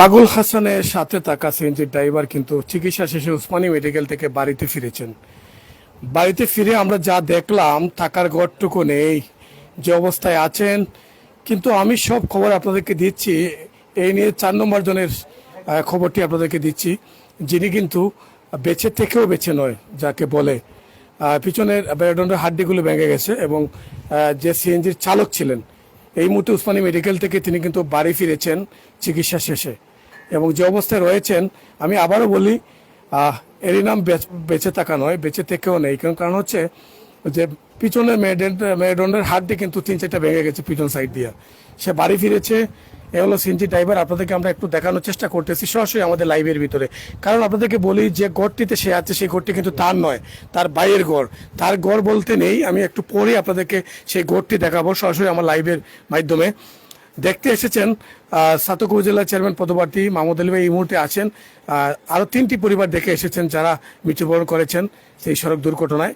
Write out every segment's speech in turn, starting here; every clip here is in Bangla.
পাগল হাসানের সাথে থাকা সিএনজি ড্রাইভার কিন্তু চিকিৎসা শেষে উসমানী মেডিকেল থেকে বাড়িতে ফিরেছেন। বাড়িতে ফিরে আমরা যা দেখলাম, থাকার ঘরটুকু নেই। যে অবস্থায় আছেন, কিন্তু আমি সব খবর আপনাদেরকে দিচ্ছি। এই নিয়ে চার নম্বর জনের খবরটি আপনাদেরকে দিচ্ছি। যিনি কিন্তু বেঁচে থেকেও বেঁচে নয়, যাকে বলে। পিছনের মেরুদণ্ডের হাড্ডিগুলো ভেঙে গেছে এবং যে সিএনজির চালক ছিলেন, এই মুহূর্তে উসমানী মেডিকেল থেকে তিনি কিন্তু বাড়ি ফিরেছেন চিকিৎসা শেষে। এবং যে অবস্থায় রয়েছেন, আমি আবারও বলি এরই নাম বেচ- থাকা নয়, বেঁচে থেকেও নেই। কারণ হচ্ছে যে পিছনের মেরুদণ্ড- মেরুদণ্ডের হাড্ডি কিন্তু তিন চারটা ভেঙে গেছে পিছন সাইড দিয়ে। সে বাড়ি ফিরেছে, এ হলো সিনজি ড্রাইভার, আপনাদেরকে আমরা একটু দেখানোর চেষ্টা করতেছি, সরাসরি আমাদের লাইভের ভিতরে। কারণ আপনাদেরকে বলি, যে গড়টিতে সে আছে, সেই গড়টি কিন্তু তার নয়, তার বাইয়ের গড়। তার গড় বলতে নেই, আমি একটু পরে আপনাদেরকে সেই গড়টি দেখাবো, সরাসরি আমার লাইভের মাধ্যমে। দেখতে এসেছেন সাতক উপজেলা চেয়ারম্যান পদপ্রার্থী মাহমুদ আলী ভাই এই মুহূর্তে আছেন। আরও তিনটি পরিবার দেখে এসেছেন যারা মৃত্যুবরণ করেছেন সেই সড়ক দুর্ঘটনায়।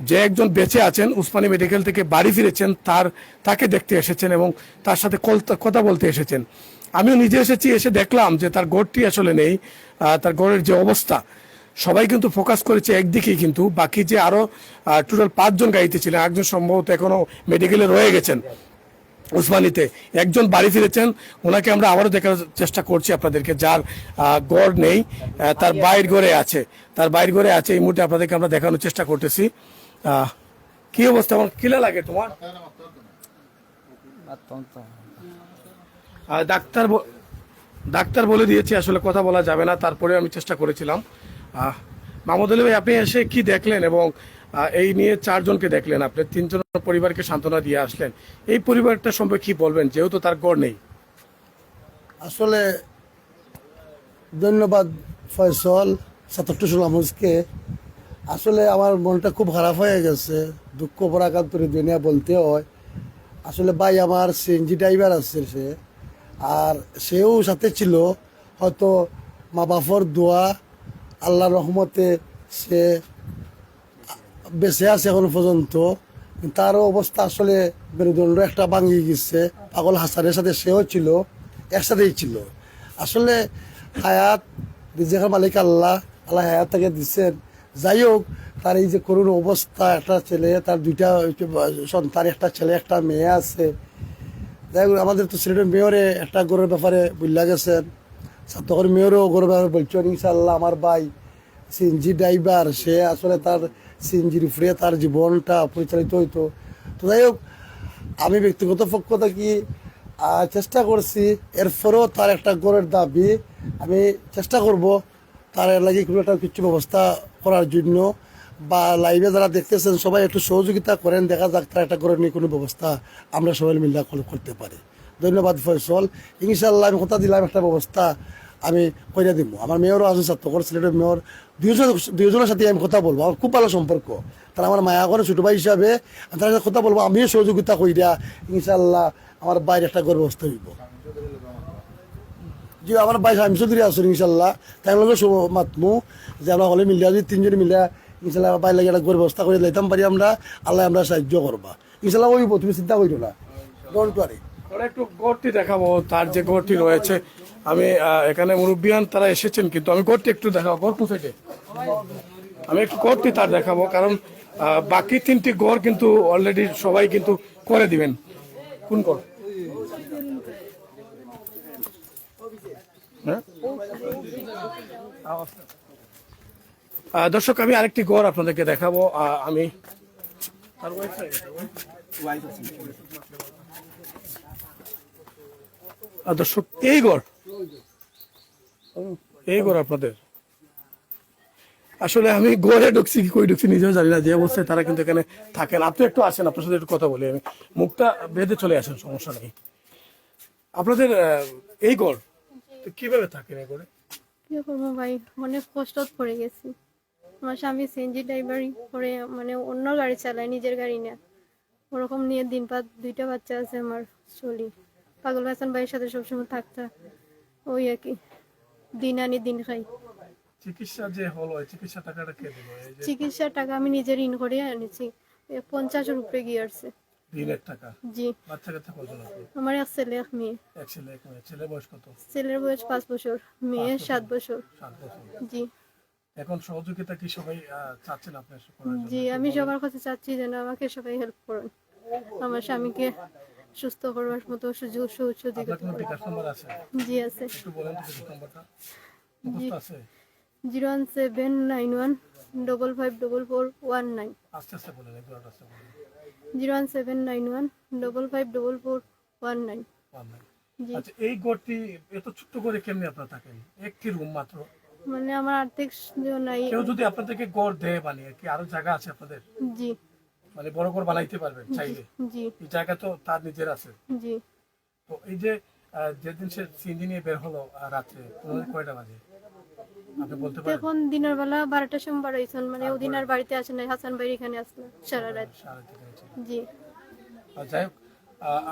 যে একজন বেঁচে আছেন, উসমানী মেডিকেল থেকে বাড়ি ফিরেছেন, তার, তাকে দেখতে এসেছেন এবং তার সাথে কথা বলতে এসেছেন। আমিও নিজে এসেছি, এসে দেখলাম যে তার গড়টি আসলে নেই তার গড়ের যে অবস্থা, সবাই কিন্তু ফোকাস করেছে একদিকেই কিন্তু, বাকি যে আরও টোটাল পাঁচজন গাড়িতে ছিলেন, একজন সম্ভবত এখনও মেডিকেলে রয়ে গেছেন। উসমানীতে। একজন বাড়ি ফিরেছেন ওনাকে আমরা আবারও দেখার চেষ্টা করছি আপনাদেরকে যার গড় নেই তার বাইর ঘরে আছে। তার বাইর ঘরে আছে এই মুহূর্তে আপনাদেরকে আমরা দেখানোর চেষ্টা করতেছি। কি অবস্থা? আমার কিলা লাগে তোমার? ডাক্তার ডাক্তার বলে দিয়েছি আসলে কথা বলা যাবে না তারপরে আমি চেষ্টা করেছিলাম। আহ, মাহমুদ আলী ভাই, আপনি এসে কি দেখলেন এবং এই নিয়ে চারজনকে দেখলেন? আপনি তিনজন পরিবারকে সান্ত্বনা দিয়ে আসলেন। এই পরিবারটা সম্পর্কে কি বলবেন? যেহেতু তার গড় নেই। আসলে ধন্যবাদ ফয়সল সাতাত্তর আমুজকে আসলে আমার মনটা খুব খারাপ হয়ে গেছে। দুঃখ পরাকান্তরে দুনিয়া বলতে হয়। আসলে ভাই আমার সিএনজি ড্রাইভার আছে সে। আর সেও সাথে ছিল। হয়তো মা বাপর দোয়া আল্লাহ রহমতে সে বেঁচে আছে এখন পর্যন্ত। তারও অবস্থা আসলে মেরুদণ্ড একটা ভাঙিয়ে গেছে। পাগল হাসানের সাথে সেও ছিল, একসাথেই ছিল। আসলে হায়াত, রিজেকের মালিক আল্লাহ আল্লাহ হায়াত তাকে দিচ্ছেন যাই হোক, তার এই যে করুণ অবস্থা, একটা ছেলে, তার দুইটা সন্তান, একটা ছেলে, একটা মেয়ে আছে। যাই হোক, আমাদের তো সিলেটের মেয়রে একটা গরুর ব্যাপারে বুঝলা গেছেন। গরুর ব্যাপারে বলছেন ইনশাল্লাহ আমার ভাই সিএনজি ড্রাইভার, সে আসলে তার সিএনজির উপরে তার জীবনটা পরিচালিত হইতো। তো যাই হোক, আমি ব্যক্তিগত পক্ষ থেকে চেষ্টা করছি, এরপরেও তার একটা গড়ের দাবি, আমি চেষ্টা করব তার লাগে কোনো একটা কিছু ব্যবস্থা করার জন্য। বা লাইভে যারা দেখতেছেন, সবাই একটু সহযোগিতা করেন, দেখা যাক তার একটা গড়ের নিয়ে কোনো ব্যবস্থা আমরা সবাই মিলে কর- করতে পারি। ধন্যবাদ ফয়সল। ইনশাল্লাহ আমি কথা দিলাম, একটা ব্যবস্থা আমি কইরা দিব আমার মেয়রও আছে ছাত্রকর সিলেটের মেয়র। দুইজন দুইজনের সাথে আমি কথা বলব। আমার খুব ভালো সম্পর্ক। তারা আমার মায়া করে ছোটো ভাই হিসাবে তার সাথে কথা বলব, আমিও সহযোগিতা কইরা ইনশাল্লাহ আমার বাইরে একটা গর্ব ব্যবস্থা হইব। জি, আমার ভাই আমি চৌধুরী আছো ইনশাল্লাহ তাই লগে মাতমু। যে আমরা হলে মিলিয়া যদি তিনজন মিলিয়া ইনশাল্লাহ বাইরে লাগে একটা গর্ব ব্যবস্থা করে লাইতাম পারি আমরা আল্লাহ আমরা সাহায্য করবা। ইনশাল্লাহ ওইব তুমি চিন্তা করিও না। ডোন্ট ওয়ারি একটু গড়টি দেখাবো, তার যে গড়টি রয়েছে। আমি এখানে মুরব্বিয়ান তারা এসেছেন, কিন্তু আমি গড়টি একটু দেখাবো গড় থেকে। আমি একটু গড়টি তার দেখাবো, কারণ বাকি তিনটি গড় কিন্তু অলরেডি সবাই কিন্তু করে দিবেন। কোন গড়? হ্যাঁ? দর্শক, আমি আরেকটি গড় আপনাদেরকে দেখাবো আমি দর্শক এই ঘর এই ঘর আপনাদের। আসলে আমি গড়ে ঢুকছি কি কই ঢুকছি নিজেও জানি না, যে অবস্থায় তারা কিন্তু এখানে থাকেন। আপনি একটু আসেন, আপনার সাথে একটু কথা বলি আমি। মুখটা বেঁধে চলে আসেন, সমস্যা নেই। আপনাদের এই গড় তো কীভাবে থাকেন এই ঘরে কি করব ভাই? অনেক কষ্টত পড়ে গেছি। আমার স্বামী সিএনজি ড্রাইভার করে মানে অন্য গাড়ি চালায়, নিজের গাড়ি না ওরকম নিয়ে দিন পাত দুইটা বাচ্চা আছে আমার চলি। পাগল হাসান ভাইয়ের সাথে সবসময় থাকতে ওই আর কি। দিন আনি দিন খাই। চিকিৎসা যে হলো চিকিৎসা টাকাটা কে দিল? চিকিৎসার টাকা আমি নিজের ঋণ করে আনেছি এ পঞ্চাশের উপরে গিয়ে আসছে। দিনের টাকা? জি। বাচ্চা কাচ্চা কজন আপনি আমার এক ছেলে এক মেয়ে। এক ছেলে এক মেয়ে। ছেলে বয়স কত? ছেলের বয়স পাঁচ বছর মেয়ের সাত বছর। সাত বছর। জি। এখন সহযোগিতা কি সবাই চাচ্ছেন আপনার জি আমি সবার কাছে চাচ্ছি যেন আমাকে সবাই হেল্প করুন। আমার স্বামীকে সুস্থ করবার মতো সুযোগ জি আছে। Zero one seven nine one double five double four one nine. Zero one seven nine one double five double four one nine. আচ্ছা এই ঘরটি এত ছোট্ট করে কেমনি আপনারা থাকেন? একটি রুম মাত্র। মানে আমার আর্থিক নাই। কেউ যদি আপনাদেরকে ঘর দেয় বানিয়ে কি আরও জায়গা আছে আপনাদের? জি। মানে বড় ঘর বানাইতে পারবেন চাইলে। জি। এই জায়গা তো তার নিজের আছে। জি। তো এই যে যেদিন সে সিন্দি নিয়ে বের হলো রাত্রে কয়টা বাজে? আপনি বলতে পারেন। এখন দিনের বেলা বারোটার সময় বাড়াইছেন মানে ওদিন আর বাড়িতে আসে নাই হাসান ভাই এখানে আসলো সারা রাত। জি। যাই হোক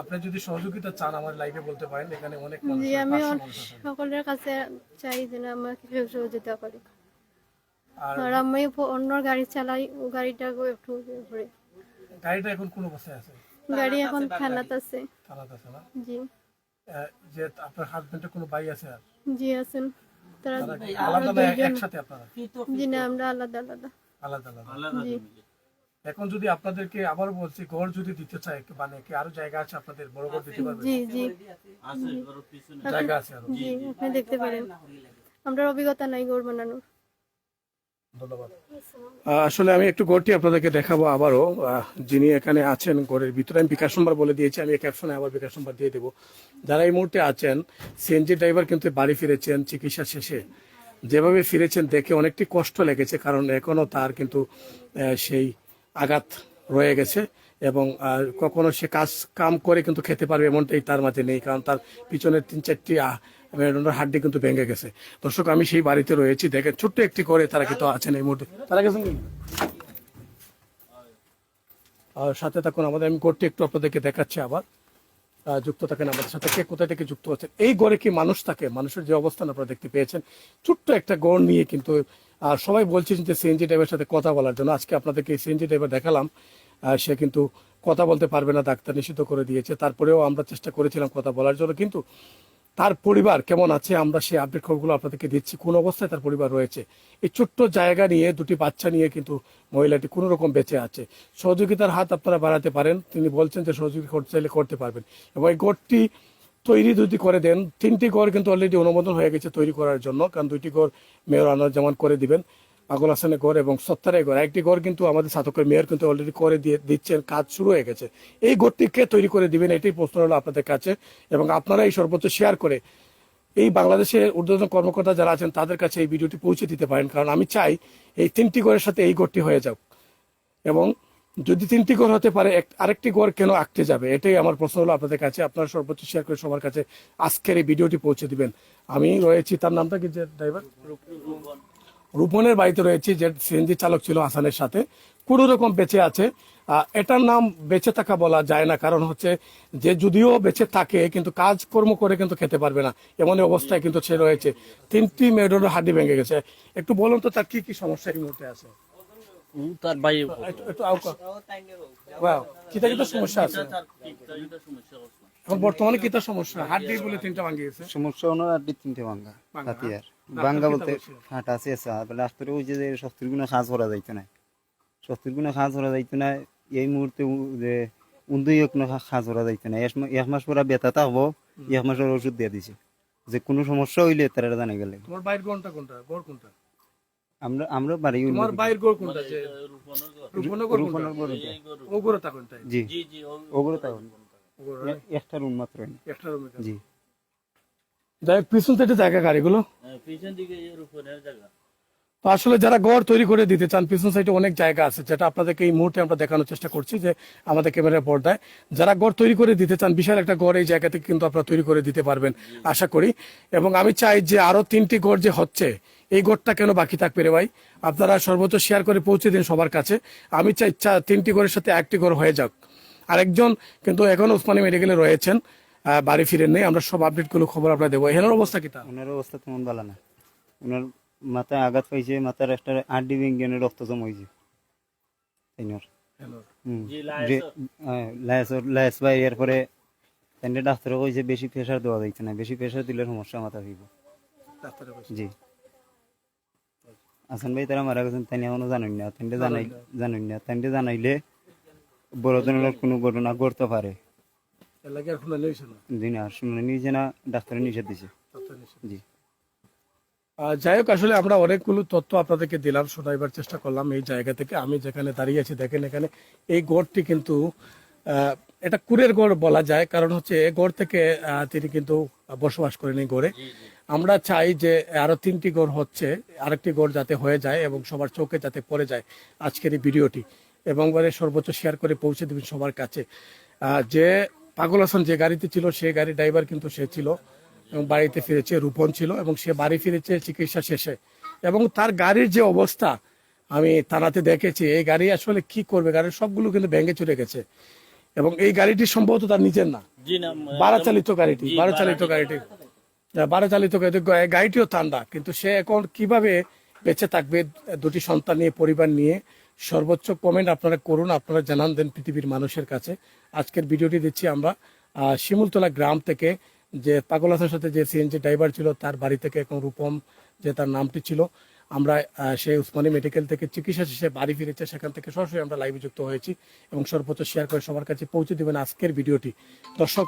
আপনি যদি সহযোগিতা চান আমার লাইভে বলতে পারেন এখানে অনেক মানুষ জি আমি। সকলের কাছে চাই যেন আমাকে কেউ সহযোগিতা করে আর আমি অন্য গাড়ি চালাই ও গাড়িটাকে একটু করে গাড়িটা এখন কোন অবস্থায় আছে? গাড়ি এখন থানাত আছে। থানাতে আছে না? জি। যে আপনার হাজবেন্ডের কোনো ভাই আছে? আর জি আছেন। তারা আলাদা না একসাথে আপনারা? জি না আমরা আলাদা আলাদা। আলাদা আলাদা। জি। এখন যদি আপনাদেরকে আবার বলছি ঘর যদি দিতে চায় মানে কি আরও জায়গা আছে আপনাদের বড় ঘর দিতে পারবেন? জি জি। জায়গা আছে আরও। জি আপনি দেখতে পারেন। আমরা অভিজ্ঞতা নাই গড় বানানোর। ধন্যবাদ। আসলে আমি একটু গড়টি আপনাদেরকে দেখাবো আবারও। যিনি এখানে আছেন গড়ের ভিতরে, আমি বিকাশ নম্বর বলে দিয়েছি, আমি ক্যাপশনে আবার বিকাশ নম্বর দিয়ে দেবো। যারা এই মুহূর্তে আছেন সিএনজি ড্রাইভার কিন্তু বাড়ি ফিরেছেন চিকিৎসা শেষে। যেভাবে ফিরেছেন দেখে অনেকটি কষ্ট লেগেছে, কারণ এখনও তার কিন্তু সেই আঘাত রয়ে গেছে এবং কখনো সে কাজ, কাম করে কিন্তু খেতে পারবে এমনটাই তার মাঝে নেই, কারণ তার পিছনের তিন চারটি আহ, হাড্ডি কিন্তু ভেঙে গেছে। দর্শক আমি সেই বাড়িতে রয়েছি। দেখেন ছোট্ট একটি করে তারা কিন্তু আছেন এই মুহূর্তে। তারা গেছেন আর সাথে থাকুন আমাদের আমি কোর্টটি একটু আপনাদেরকে দেখাচ্ছি আবার। যুক্ত থাকেন আমাদের সাথে। কে কোথায় থেকে যুক্ত আছেন? এই গড়ে কি মানুষ থাকে? মানুষের যে অবস্থান আপনারা দেখতে পেয়েছেন। ছোট্ট একটা গড় নিয়ে কিন্তু আহ, সবাই বলছেন যে সিএনজি ড্রাইভারের সাথে কথা বলার জন্য। আজকে আপনাদেরকে সিএনজি ড্রাইভার দেখালাম। সে কিন্তু কথা বলতে পারবে না ডাক্তার নিষিদ্ধ করে দিয়েছে। তারপরেও আমরা চেষ্টা করেছিলাম কথা বলার জন্য। কিন্তু তার পরিবার কেমন আছে, আমরা সেই আপডেট খবরগুলো আপনাদেরকে দিচ্ছি। কোন অবস্থায় তার পরিবার রয়েছে? এই ছোট্ট জায়গা নিয়ে, দুটি বাচ্চা নিয়ে কিন্তু মহিলাটি কোনো রকম বেঁচে আছে। সহযোগিতার হাত আপনারা বাড়াতে পারেন। তিনি বলছেন যে সহযোগিতা করতে চাইলে করতে পারবেন। এবং এই গড়টি তৈরি যদি করে দেন। তিনটি ঘর কিন্তু অলরেডি অনুমোদন হয়ে গেছে তৈরি করার জন্য। কারণ দুইটি ঘর মেয়র আনার জামান করে দিবেন। পাগল হাসানের ঘর এবং সত্তারের ঘর। একটি ঘর কিন্তু আমাদের সাতকের মেয়র কিন্তু অলরেডি করে দিয়ে দিচ্ছেন, কাজ শুরু হয়ে গেছে। এই ঘরটি কে তৈরি করে দিবেন এটাই প্রশ্ন হলো আপনাদের কাছে এবং আপনারা এই সর্বোচ্চ শেয়ার করে এই বাংলাদেশের ঊর্ধ্বতন কর্মকর্তা যারা আছেন, তাদের কাছে এই ভিডিওটি পৌঁছে দিতে পারেন। কারণ আমি চাই এই তিনটি ঘরের সাথে এই ঘরটি হয়ে যাক। এবং যদি তিনটি ঘর হতে পারে আরেকটি ঘর কেন আঁকতে যাবে? এটাই আমার প্রশ্ন হলো আপনাদের কাছে। আপনারা সর্বোচ্চ শেয়ার করে সবার কাছে আজকের এই ভিডিওটি পৌঁছে দিবেন। আমি রয়েছি। তার নামটা কি যে ড্রাইভার রূপনের বাড়িতে রয়েছে যে সিএনজি চালক ছিল হাসানের সাথে। কোনো রকম বেঁচে আছে। এটার নাম বেঁচে থাকা বলা যায় না কারণ হচ্ছে যে যদিও বেঁচে থাকে কিন্তু কাজকর্ম করে কিন্তু খেতে পারবে না। এমন অবস্থায় কিন্তু সে রয়েছে। তিনটি মেরুদণ্ডের হাড্ডি ভেঙে গেছে। একটু বলুন তো তার কি কি সমস্যা এই মুহূর্তে আছে? তার ভাই একটু সমস্যা আছে? এখন বর্তমানে কিতা সমস্যা? হাড্ডি বলে তিনটা ভাঙে গেছে সমস্যা হলো দুই তিনটে ভাঙ্গা ভাঙ্গা, হাতি আর হ্যাঁ? ভাঙ্গা বলতে আছে আছে। বলে ওই যে শক্তির গুণে সাজ করা যাইতো না। শক্তির গুণে সাজ করা যাইতো না এই মুহূর্তে যে উন্দুই কোনো সাজ করা যাইতো না। এক মা- এক মাস পরে বেতাতা হব এক মাসের ওষুধ দিয়ে দিছে। যে কোনো সমস্যা হইলে তারা জানা গেলে। তোমার বাইর কোনটা কোনটা? গড় কোনটা? আমরা আমরা বাড়ি তোমার বাইর কোনটা? যে। ও কোনটা জি। জি ও একটা রুম মাত্র একটা রুমে জি। যাই পিছন থেকে জায়গা গাড়িগুলো পিছন দিকে এর উপরে জায়গা। তো আসলে যারা গড় তৈরি করে দিতে চান পিছন সাইডে অনেক জায়গা আছে যেটা আপনাদেরকে এই মুহূর্তে আমরা দেখানোর চেষ্টা করছি যে আমাদের ক্যামেরার পর্দায়। যারা গড় তৈরি করে দিতে চান বিশাল একটা গড় এই জায়গা থেকে কিন্তু আপনারা তৈরি করে দিতে পারবেন আশা করি। এবং আমি চাই যে আরও তিনটি গড় যে হচ্ছে এই গড়টা কেন বাকি থাকবে রে ভাই? আপনারা সর্বোচ্চ শেয়ার করে পৌঁছে দিন সবার কাছে। আমি চাই তিনটি গড়ের সাথে একটি গড় হয়ে যাক। আরেকজন কিন্তু এখন উসমানী মেডিকেলে রয়েছেন বাড়ি ফিরেন নেই। আমরা সব আপডেটগুলো খবর আপনারা দেবো। এখানের অবস্থা কি তা ওনার অবস্থা তেমন ভালো না। ওনার মাথায় আঘাত পাইছে মাথার একটা আড্ডি ভেঙে রক্ত জমা হয়েছে তাইনার। হ্যাঁ, লায়েস ভাই এরপরে ডাক্তার কইছে বেশি প্রেশার দেওয়া না। বেশি প্রেশার দিলে সমস্যা মাথা হইব জি। আসান ভাই তারা মারা গেছেন তাই এখনও জানুন না। তাইলে জানাই জানুন না। জানাইলে বড় ধরনের কোনো ঘটনা ঘটতে পারে। শুনানি না? জি না না নিষেধ দিছে। জি। যাই হোক আসলে আমরা অনেকগুলো তথ্য আপনাদেরকে দিলাম শোনাইবার চেষ্টা করলাম এই জায়গা থেকে। আমি যেখানে দাঁড়িয়ে আছি দেখেন এখানে। এই গড়টি কিন্তু এটা কুরের গড় বলা যায় কারণ হচ্ছে এই গড় থেকে তিনি কিন্তু বসবাস করেন এই গড়ে। আমরা চাই যে আরও তিনটি গড় হচ্ছে আরেকটি গড় যাতে হয়ে যায় এবং সবার চোখে যাতে পড়ে যায় আজকের এই ভিডিওটি। এবং বলে সর্বোচ্চ শেয়ার করে পৌঁছে দেবেন সবার কাছে। যে পাগল হাসান যে গাড়িতে ছিল সেই গাড়ি ড্রাইভার কিন্তু সে ছিল এবং বাড়িতে ফিরেছে রূপন ছিল এবং সে বাড়ি ফিরেছে চিকিৎসা শেষে। এবং তার গাড়ির যে অবস্থা আমি থানাতে দেখেছি এই গাড়ি আসলে কি করবে? গাড়ির সবগুলো কিন্তু ভেঙে চলে গেছে। এবং এই গাড়িটি সম্ভবত তার নিজের না। বারো চালিত গাড়িটি বারো চালিত গাড়িটি। বারো চালিত গাড়িটি গাড়িটিও ঠান্ডা কিন্তু সে এখন কীভাবে বেঁচে থাকবে দুটি সন্তান নিয়ে পরিবার নিয়ে সর্বোচ্চ কমেন্ট আপনারা করুন, আপনারা জানান দেন পৃথিবীর মানুষের কাছে। আজকের ভিডিওটি দিচ্ছি আমরা শিমুলতলা গ্রাম থেকে যে পাগলাথের সাথে যে সিএনজি ড্রাইভার ছিল, তার বাড়ি থেকে এখন রূপম যে তার নামটি ছিল, আমরা সেই উসমানী মেডিকেল থেকে চিকিৎসা শেষে বাড়ি ফিরেছে, সেখান থেকে সরাসরি আমরা লাইভে যুক্ত হয়েছি এবং সর্বোচ্চ শেয়ার করে সবার কাছে পৌঁছে দেবেন আজকের ভিডিওটি। দর্শক